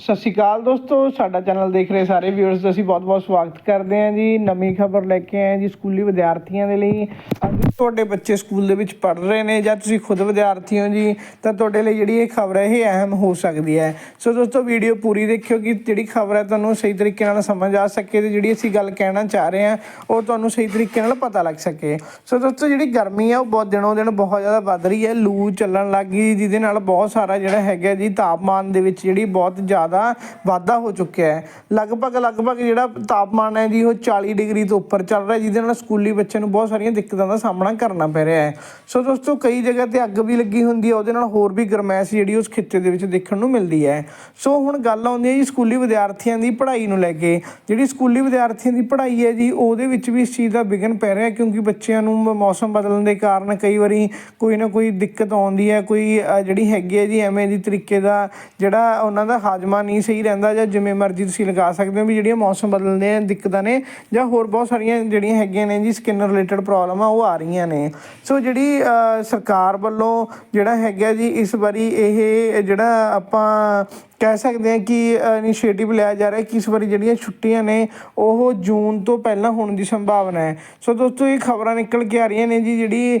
ਸਤਿ ਸ਼੍ਰੀ ਅਕਾਲ ਦੋਸਤੋ, ਸਾਡਾ ਚੈਨਲ ਦੇਖ ਰਹੇ ਸਾਰੇ ਵਿਊਅਰਸ ਦਾ ਅਸੀਂ ਬਹੁਤ-ਬਹੁਤ ਸਵਾਗਤ ਕਰਦੇ ਹਾਂ ਜੀ। ਨਵੀਂ ਖਬਰ ਲੈ ਕੇ ਆਏ ਜੀ ਸਕੂਲੀ ਵਿਦਿਆਰਥੀਆਂ ਦੇ ਲਈ। ਅੱਜ ਤੁਹਾਡੇ ਬੱਚੇ ਸਕੂਲ ਦੇ ਵਿੱਚ ਪੜ੍ਹ ਰਹੇ ਨੇ ਜਾਂ ਤੁਸੀਂ ਖੁਦ ਵਿਦਿਆਰਥੀ ਹੋ ਜੀ, ਤਾਂ ਤੁਹਾਡੇ ਲਈ ਜਿਹੜੀ ਇਹ ਖਬਰ ਹੈ, ਇਹ ਅਹਿਮ ਹੋ ਸਕਦੀ ਹੈ। ਸੋ ਦੋਸਤੋ ਵੀਡੀਓ ਪੂਰੀ ਦੇਖਿਓ ਕਿ ਜਿਹੜੀ ਖਬਰ ਹੈ, ਤੁਹਾਨੂੰ ਸਹੀ ਤਰੀਕੇ ਨਾਲ ਸਮਝ ਆ ਸਕੇ ਤੇ ਜਿਹੜੀ ਅਸੀਂ ਗੱਲ ਕਹਿਣਾ ਚਾਹ ਰਹੇ ਹਾਂ, ਉਹ ਤੁਹਾਨੂੰ ਸਹੀ ਤਰੀਕੇ ਨਾਲ ਪਤਾ ਲੱਗ ਸਕੇ। ਸੋ ਦੋਸਤੋ, ਜਿਹੜੀ ਗਰਮੀ ਆ, ਉਹ ਬਹੁਤ ਦਿਨੋਂ ਦਿਨ ਬਹੁਤ ਜ਼ਿਆਦਾ ਵੱਧ ਰਹੀ ਹੈ। ਲੂ ਚੱਲਣ ਲੱਗ ਗਈ, ਜਿਹਦੇ ਨਾਲ ਬਹੁਤ ਸਾਰਾ ਜਿਹੜਾ ਹੈਗਾ ਜੀ, ਤਾਪਮਾਨ ਦੇ ਵਿੱਚ ਜਿਹੜੀ ਬਹੁਤ ਜ਼ਿਆਦਾ ਵਾਧਾ ਹੋ ਚੁੱਕਿਆ ਹੈ। ਲਗਭਗ ਲਗਭਗ ਜਿਹੜਾ ਤਾਪਮਾਨ ਹੈ ਜੀ, ਉਹ 40 ਡਿਗਰੀ ਤੋਂ ਉੱਪਰ ਚੱਲ ਰਿਹਾ ਜਿਹਦੇ ਨਾਲ ਸਕੂਲੀ ਬੱਚਿਆਂ ਨੂੰ ਬਹੁਤ ਸਾਰੀਆਂ ਦਿੱਕਤਾਂ ਦਾ ਸਾਹਮਣਾ ਕਰਨਾ ਪੈ ਰਿਹਾ ਹੈ। ਸੋ ਦੋਸਤੋ, ਕਈ ਜਗ੍ਹਾ ਤੇ ਅੱਗ ਵੀ ਲੱਗੀ ਹੁੰਦੀ ਹੈ, ਉਹਦੇ ਨਾਲ ਹੋਰ ਵੀ ਗਰਮੈਸ਼ ਜਿਹੜੀ ਉਸ ਖਿੱਤੇ ਦੇ ਵਿੱਚ ਦੇਖਣ ਨੂੰ ਮਿਲਦੀ ਹੈ। ਸੋ ਹੁਣ ਗੱਲ ਆਉਂਦੀ ਹੈ ਜੀ ਸਕੂਲੀ ਵਿਦਿਆਰਥੀਆਂ ਦੀ ਪੜ੍ਹਾਈ ਨੂੰ ਲੈ ਕੇ। ਜਿਹੜੀ ਸਕੂਲੀ ਵਿਦਿਆਰਥੀਆਂ ਦੀ ਪੜ੍ਹਾਈ ਹੈ ਜੀ, ਉਹਦੇ ਵਿੱਚ ਵੀ ਇਸ ਚੀਜ਼ ਦਾ ਵਿਘਨ ਪੈ ਰਿਹਾ ਕਿਉਂਕਿ ਬੱਚਿਆਂ ਨੂੰ ਮੌਸਮ ਬਦਲਣ ਦੇ ਕਾਰਨ ਕਈ ਵਾਰੀ ਕੋਈ ਨਾ ਕੋਈ ਦਿੱਕਤ ਆਉਂਦੀ ਹੈ, ਕੋਈ ਜਿਹੜੀ ਹੈਗੀ ਹੈ ਜੀ, ਐਵੇਂ ਦੀ ਤਰੀਕੇ ਦਾ ਜਿਹੜਾ ਉਹਨਾਂ ਦਾ ਹਾਜ਼ਮਾ ਨਹੀਂ ਸਹੀ ਰਹਿੰਦਾ ਜਾਂ ਜਿਵੇਂ ਮਰਜ਼ੀ ਤੁਸੀਂ ਲਗਾ ਸਕਦੇ ਹੋ ਵੀ ਜਿਹੜੀਆਂ ਮੌਸਮ ਬਦਲਦੇ ਆ ਦਿੱਕਤਾਂ ਨੇ ਜਾਂ ਹੋਰ ਬਹੁਤ ਸਾਰੀਆਂ ਜਿਹੜੀਆਂ ਹੈਗੀਆਂ ਨੇ ਜੀ ਸਕਿਨ ਰਿਲੇਟਡ ਪ੍ਰੋਬਲਮ ਆ ਉਹ ਆ ਰਹੀਆਂ ਨੇ। ਸੋ ਜਿਹੜੀ ਅ, ਸਰਕਾਰ ਵੱਲੋਂ ਜਿਹੜਾ ਹੈਗਾ ਜੀ ਇਸ ਵਾਰੀ ਇਹ ਜਿਹੜਾ ਆਪਾਂ ਕਹਿ ਸਕਦੇ ਹਾਂ ਕਿ ਇਨੀਸ਼ੀਏਟਿਵ ਲਿਆ ਜਾ ਰਿਹਾ ਕਿ ਇਸ ਵਾਰੀ ਜਿਹੜੀਆਂ ਛੁੱਟੀਆਂ ਨੇ, ਉਹ ਜੂਨ ਤੋਂ ਪਹਿਲਾਂ ਹੋਣ ਦੀ ਸੰਭਾਵਨਾ ਹੈ। ਸੋ ਦੋਸਤੋ, ਇਹ ਖਬਰਾਂ ਨਿਕਲ ਕੇ ਆ ਰਹੀਆਂ ਨੇ ਜੀ, ਜਿਹੜੀ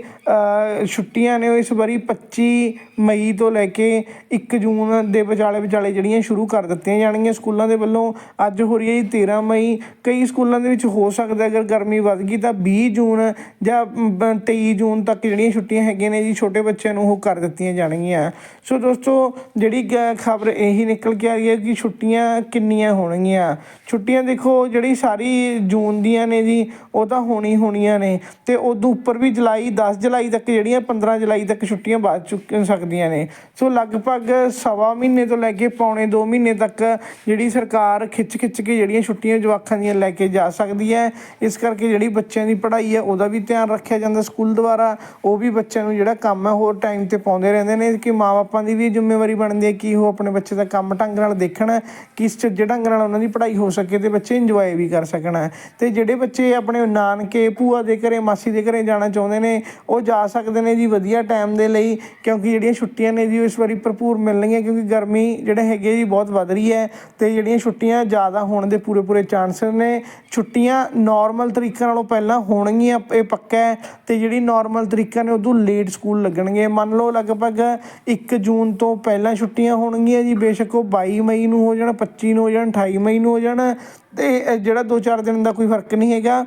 ਛੁੱਟੀਆਂ ਨੇ, ਉਹ ਇਸ ਵਾਰੀ 25 ਮਈ ਤੋਂ ਲੈ ਕੇ 1 ਜੂਨ ਦੇ ਵਿਚਾਲੇ ਵਿਚਾਲੇ ਜਿਹੜੀਆਂ ਸ਼ੁਰੂ ਕਰ ਦਿੱਤੀਆਂ ਜਾਣਗੀਆਂ ਸਕੂਲਾਂ ਦੇ ਵੱਲੋਂ। ਅੱਜ ਹੋ ਰਹੀ ਹੈ ਜੀ 13 ਮਈ। ਕਈ ਸਕੂਲਾਂ ਦੇ ਵਿੱਚ ਹੋ ਸਕਦਾ ਅਗਰ ਗਰਮੀ ਵੱਧ ਗਈ ਤਾਂ 20 ਜੂਨ ਜਾਂ ਬ- 23 ਜੂਨ ਤੱਕ ਜਿਹੜੀਆਂ ਛੁੱਟੀਆਂ ਹੈਗੀਆਂ ਨੇ ਜੀ, ਛੋਟੇ ਬੱਚਿਆਂ ਨੂੰ ਉਹ ਕਰ ਦਿੱਤੀਆਂ ਜਾਣਗੀਆਂ। ਸੋ ਦੋਸਤੋ, ਜਿਹੜੀ ਖਬਰ ਇਹੀ ਨਿਕਲ ਕੇ ਆ ਰਹੀ ਹੈ ਕਿ ਛੁੱਟੀਆਂ ਕਿੰਨੀਆਂ ਹੋਣਗੀਆਂ। ਛੁੱਟੀਆਂ ਦੇਖੋ, ਜਿਹੜੀ ਸਾਰੀ ਜੂਨ ਦੀਆਂ ਨੇ ਜੀ, ਉਹ ਤਾਂ ਹੋਣੀ ਹੋਣੀਆਂ ਨੇ ਤੇ ਉਦੋਂ ਉੱਪਰ ਵੀ ਜੁਲਾਈ 10 ਜੁਲਾਈ ਤੱਕ ਜਿਹੜੀਆਂ 15 ਜੁਲਾਈ ਤੱਕ ਛੁੱਟੀਆਂ ਵੱਧ ਚੁੱਕ ਸਕਦੀਆਂ ਨੇ। ਸੋ ਲਗਭਗ ਸਵਾ ਮਹੀਨੇ ਤੋਂ ਲੈ ਕੇ ਪੌਣੇ 2 ਮਹੀਨੇ ਤੱਕ ਜਿਹੜੀ ਸਰਕਾਰ ਖਿੱਚ ਖਿੱਚ ਕੇ ਜਿਹੜੀਆਂ ਛੁੱਟੀਆਂ ਜਵਾਕਾਂ ਦੀਆਂ ਲੈ ਕੇ ਜਾ ਸਕਦੀ ਹੈ, ਇਸ ਕਰਕੇ ਜਿਹੜੀ ਬੱਚਿਆਂ ਦੀ ਪੜ੍ਹਾਈ ਹੈ, ਉਹਦਾ ਵੀ ਧਿਆਨ ਰੱਖਿਆ ਜਾਂਦਾ ਸਕੂਲ ਦੁਆਰਾ। ਉਹ ਵੀ ਬੱਚਿਆਂ ਨੂੰ ਜਿਹੜਾ ਕੰਮ ਹੈ ਹੋਰ ਟਾਈਮ ਤੇ ਪਾਉਂਦੇ ਰਹਿੰਦੇ ਨੇ ਕਿ ਮਾਪਿਆਂ ਦੀ ਵੀ ਜ਼ਿੰਮੇਵਾਰੀ ਬਣਦੀ ਹੈ ਕਿ ਉਹ ਆਪਣੇ ਬੱਚੇ ਦਾ ਕੰਮ ਕੰਮ ਢੰਗ ਨਾਲ ਦੇਖਣ ਕਿਸ ਚੱਜੇ ਢੰਗ ਨਾਲ ਉਹਨਾਂ ਦੀ ਪੜ੍ਹਾਈ ਹੋ ਸਕੇ ਤੇ ਬੱਚੇ ਇੰਜੋਏ ਵੀ ਕਰ ਸਕਣ। ਤੇ ਜਿਹੜੇ ਬੱਚੇ ਆਪਣੇ ਨਾਨਕੇ, ਭੂਆ ਦੇ ਘਰੇ, ਮਾਸੀ ਦੇ ਘਰੇ ਜਾਣਾ ਚਾਹੁੰਦੇ ਨੇ, ਉਹ ਜਾ ਸਕਦੇ ਨੇ ਜੀ ਵਧੀਆ ਟਾਈਮ ਦੇ ਲਈ, ਕਿਉਂਕਿ ਜਿਹੜੀਆਂ ਛੁੱਟੀਆਂ ਨੇ ਜੀ ਉਹ ਇਸ ਵਾਰੀ ਭਰਪੂਰ ਮਿਲਣਗੀਆਂ, ਕਿਉਂਕਿ ਗਰਮੀ ਜਿਹੜੇ ਹੈਗੇ ਜੀ ਬਹੁਤ ਵੱਧ ਰਹੀ ਹੈ ਤੇ ਜਿਹੜੀਆਂ ਛੁੱਟੀਆਂ ਜ਼ਿਆਦਾ ਹੋਣ ਦੇ ਪੂਰੇ ਪੂਰੇ ਚਾਂਸ ਨੇ, ਛੁੱਟੀਆਂ ਨਾਰਮਲ ਤਰੀਕੇ ਨਾਲੋਂ ਪਹਿਲਾਂ ਹੋਣਗੀਆਂ, ਇਹ ਪੱਕਾ ਹੈ ਤੇ ਜਿਹੜੀ ਨਾਰਮਲ ਤਰੀਕਾ ਨੇ ਉਦੋਂ ਲੇਟ ਸਕੂਲ ਲੱਗਣਗੇ। ਮੰਨ ਲਓ ਲਗਭਗ 1 ਜੂਨ ਤੋਂ ਪਹਿਲਾਂ ਛੁੱਟੀਆਂ ਹੋਣਗੀਆਂ ਜੀ, ਬੇਸ਼ੱਕ ਉਹ 22 ਮਈ ਨੂੰ ਹੋ ਜਾਣਾ 25 ਨੂੰ ਹੋ ਜਾਣ 28 ਮਈ ਨੂੰ ਹੋ ਜਾਣ, ਤੇ ਜਿਹੜਾ 2-4 ਦਿਨ ਦਾ ਕੋਈ ਫ਼ਰਕ ਨਹੀਂ ਹੈਗਾ।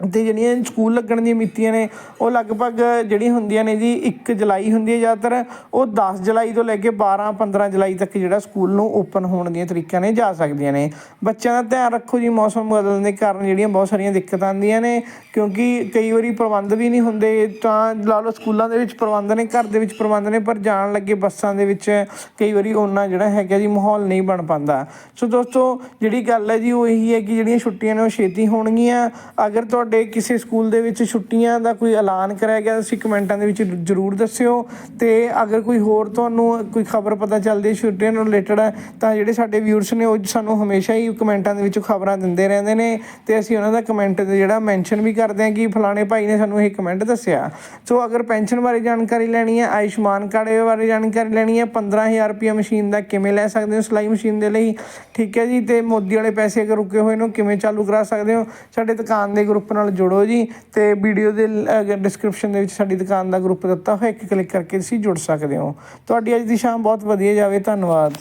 ਤੇ ਜਿਹੜੀਆਂ ਸਕੂਲ ਲੱਗਣ ਦੀਆਂ ਮਿਤੀਆਂ ਨੇ, ਉਹ ਲਗਭਗ ਜਿਹੜੀਆਂ ਹੁੰਦੀਆਂ ਨੇ ਜੀ 1 ਜੁਲਾਈ ਹੁੰਦੀ ਹੈ ਜ਼ਿਆਦਾਤਰ, ਉਹ 10 ਜੁਲਾਈ ਤੋਂ ਲੈ ਕੇ 12 15 ਜੁਲਾਈ ਤੱਕ ਜਿਹੜਾ ਸਕੂਲ ਨੂੰ ਓਪਨ ਹੋਣ ਦੀਆਂ ਤਰੀਕਾਂ ਨੇ ਜਾ ਸਕਦੀਆਂ ਨੇ। ਬੱਚਿਆਂ ਦਾ ਧਿਆਨ ਰੱਖੋ ਜੀ, ਮੌਸਮ ਬਦਲਣ ਦੇ ਕਾਰਨ ਜਿਹੜੀਆਂ ਬਹੁਤ ਸਾਰੀਆਂ ਦਿੱਕਤਾਂ ਆਉਂਦੀਆਂ ਨੇ, ਕਿਉਂਕਿ ਕਈ ਵਾਰੀ ਪ੍ਰਬੰਧ ਵੀ ਨਹੀਂ ਹੁੰਦੇ, ਤਾਂ ਲਾ ਲਓ ਸਕੂਲਾਂ ਦੇ ਵਿੱਚ ਪ੍ਰਬੰਧ ਨੇ, ਘਰ ਦੇ ਵਿੱਚ ਪ੍ਰਬੰਧ ਨੇ, ਪਰ ਜਾਣ ਲੱਗੇ ਬੱਸਾਂ ਦੇ ਵਿੱਚ ਕਈ ਵਾਰੀ ਉਹਨਾਂ ਜਿਹੜਾ ਹੈਗਾ ਜੀ, ਮਾਹੌਲ ਨਹੀਂ ਬਣ ਪਾਉਂਦਾ। ਸੋ ਦੋਸਤੋ, ਜਿਹੜੀ ਗੱਲ ਹੈ ਜੀ, ਉਹ ਇਹੀ ਹੈ ਕਿ ਜਿਹੜੀਆਂ ਛੁੱਟੀਆਂ ਨੇ, ਉਹ ਛੇਤੀ ਹੋਣਗੀਆਂ। ਅਗਰ ਤੁਹਾਡੇ ਕਿਸੇ ਸਕੂਲ ਦੇ ਵਿੱਚ ਛੁੱਟੀਆਂ ਦਾ ਕੋਈ ਐਲਾਨ ਕਰਾਇਆ ਗਿਆ, ਤੁਸੀਂ ਕਮੈਂਟਾਂ ਦੇ ਵਿੱਚ ਜ਼ਰੂਰ ਦੱਸਿਓ। ਤੇ ਅਗਰ ਕੋਈ ਹੋਰ ਤੁਹਾਨੂੰ ਕੋਈ ਖਬਰ ਪਤਾ ਚੱਲਦੀ ਹੈ, ਛੁੱਟੀਆਂ ਨਾਲ ਰਿਲੇਟਡ ਤਾਂ ਜਿਹੜੇ ਸਾਡੇ ਵਿਊਅਰਸ ਨੇ, ਉਹ ਸਾਨੂੰ ਹਮੇਸ਼ਾ ਹੀ ਕਮੈਂਟਾਂ ਦੇ ਵਿੱਚ ਖਬਰਾਂ ਦਿੰਦੇ ਰਹਿੰਦੇ ਨੇ। ਤੇ ਅਸੀਂ ਉਹਨਾਂ ਦਾ ਕਮੈਂਟ ਜਿਹੜਾ ਮੈਂਸ਼ਨ ਵੀ ਕਰਦੇ ਹਾਂ ਕਿ ਫਲਾਣੇ ਭਾਈ ਨੇ ਸਾਨੂੰ ਇਹ ਕਮੈਂਟ ਦੱਸਿਆ। ਸੋ ਅਗਰ ਪੈਨਸ਼ਨ ਬਾਰੇ ਜਾਣਕਾਰੀ ਲੈਣੀ ਹੈ, ਆਯੁਸ਼ਮਾਨ ਕਾਰਡ ਬਾਰੇ ਜਾਣਕਾਰੀ ਲੈਣੀ ਹੈ 15000 ਰੁਪਏ ਮਸ਼ੀਨ ਦਾ ਕਿਵੇਂ ਲੈ ਸਕਦੇ ਹੋ, ਸਿਲਾਈ ਮਸ਼ੀਨ ਦੇ ਲਈ? ਠੀਕ ਹੈ ਜੀ, ਤੇ ਮੋਦੀ ਵਾਲੇ ਪੈਸੇ ਅਗਰ ਰੁਕੇ ਹੋਏ ਨੇ, ਉਹ ਕਿਵੇਂ ਚਾਲੂ ਕਰਾ ਸਕਦੇ ਹੋ? ਸਾਡੇ ਦੁਕਾਨ ਦੇ ਗਰੁੱਪ ਨਾਲ ਜੁੜੋ ਜੀ ਤੇ ਵੀਡੀਓ ਦੇ ਡਿਸਕ੍ਰਿਪਸ਼ਨ ਦੇ ਵਿੱਚ ਸਾਡੀ ਦੁਕਾਨ ਦਾ ਗਰੁੱਪ ਦਿੱਤਾ ਹੋਇਆ, ਇੱਕ ਕਲਿੱਕ ਕਰਕੇ ਤੁਸੀਂ ਜੁੜ ਸਕਦੇ ਹੋ। ਤੁਹਾਡੀ ਅੱਜ ਦੀ ਸ਼ਾਮ ਬਹੁਤ ਵਧੀਆ ਜਾਵੇ, ਧੰਨਵਾਦ।